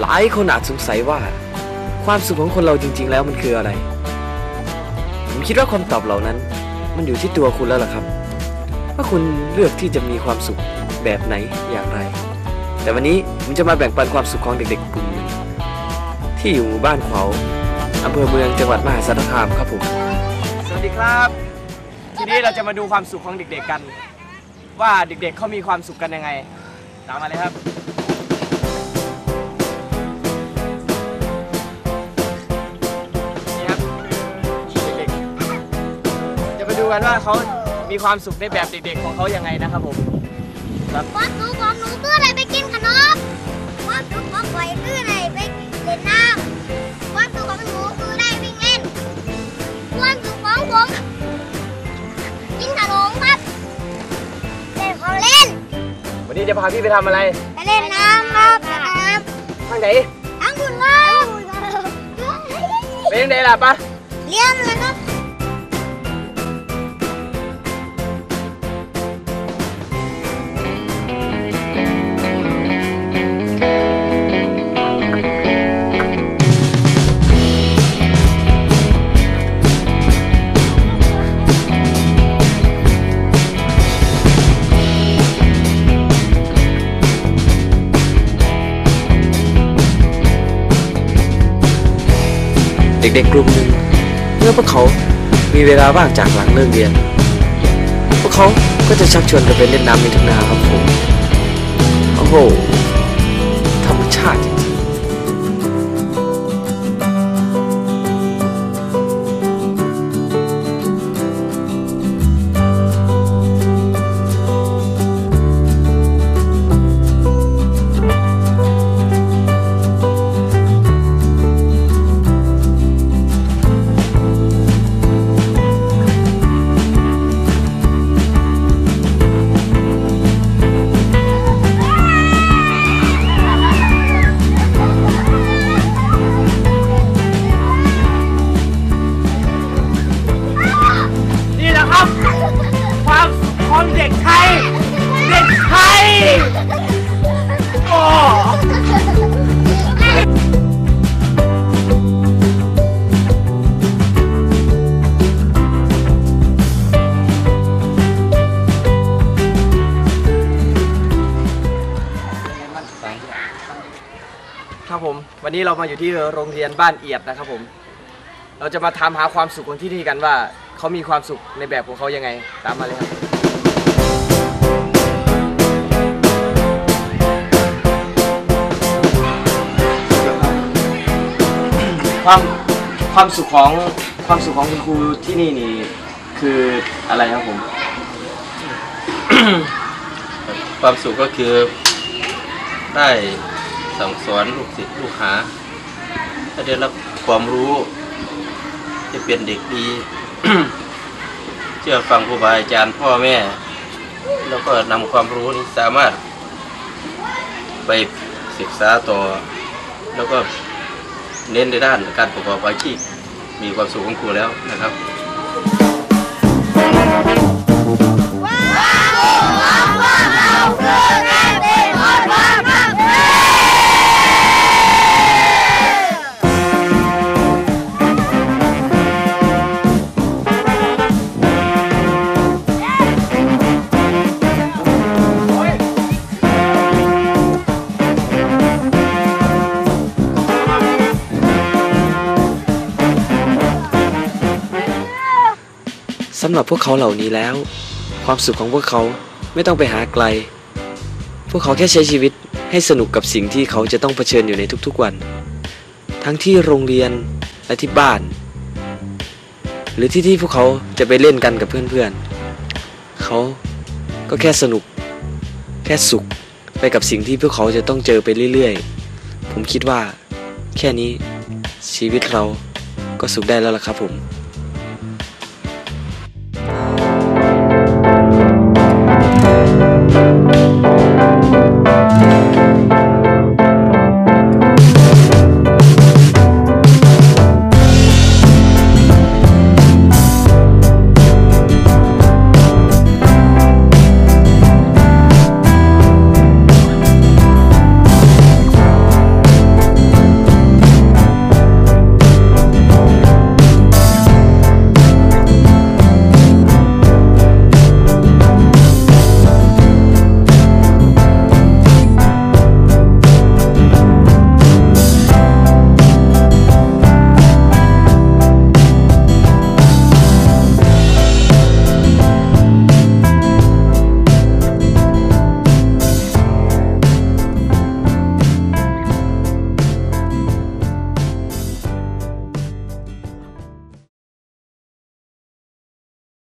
หลายคนอาจสงสัยว่า ความสุขของคนเราจริง ๆ แล้วมันคืออะไร ผมคิดว่าคำตอบเหล่านั้น มันอยู่ที่ตัวคุณแล้วล่ะครับ ว่าคุณเลือกที่จะมีความสุขแบบไหนอย่างไร แต่วันนี้ผมจะมาแบ่งปันความสุขของเด็กๆกลุ่มหนึ่งที่อยู่หมู่บ้านเขาอำเภอเมืองจังหวัดมหาสารคามครับผมสวัสดีครับ ทีนี้เราจะมาดูความสุขของเด็กๆกัน ว่าเด็กๆเขามีความสุขกันยังไง ตามมาเลยครับ กันว่าเขามีความสุขในแบบเด็กๆของเขายังไงนะครับผมความสุขของหนูคืออะไรไปกินขนมความสุขของข่อยคืออะไรไปเล่นน้ำความสุขของหนูคือได้วิ่งเล่นความสุขของผมกินขนมครับเล่นของเล่น วันนี้จะพาพี่ไปทำอะไรไปเล่นน้ำครับน้ทางไหนำทั้งคุณครับ เป็นยังไงล่ะปะเลี้ยงเลย เด็กๆกลุ่มหนึ่งเมื่อพวกเขามีเวลาว่างจากหลังเลิกเรียน พวกเขาก็จะชักชวนกันไปเล่นน้ำในทุ่งนาครับผม โอ้โห วันนี้เรามาอยู่ที่โรงเรียนบ้านเอียดนะครับผม เราจะมาถามหาความสุขของที่นี่กันว่าเขามีความสุขในแบบของเขายังไง ตามมาเลยครับ ความความสุขของความสุขของคุณครูที่นี่นี่คืออะไรครับผม ความสุขก็คือได้ สั่งสอนลูกศิษย์ลูกหาให้ได้รับความรู้ จะเป็นเด็กดี เชื่อฟังครูบาอาจารย์พ่อแม่ แล้วก็นำความรู้นี้สามารถ ไปศึกษาต่อ แล้วก็เน้นในด้านการประกอบอาชีพมีความสุขของครูแล้วนะครับ สำหรับพวกเขาเหล่านี้แล้ว ความสุขของพวกเขาไม่ต้องไปหาไกล พวกเขาแค่ใช้ชีวิตให้สนุกกับสิ่งที่เขาจะต้องเผชิญอยู่ในทุกๆวัน ทั้งที่โรงเรียนและที่บ้าน หรือที่ที่พวกเขาจะไปเล่นกันกับเพื่อนๆ เขาก็แค่สนุก แค่สุขไปกับสิ่งที่พวกเขาจะต้องเจอไปเรื่อยๆ ผมคิดว่า แค่นี้ชีวิตเราก็สุขได้แล้วล่ะครับผม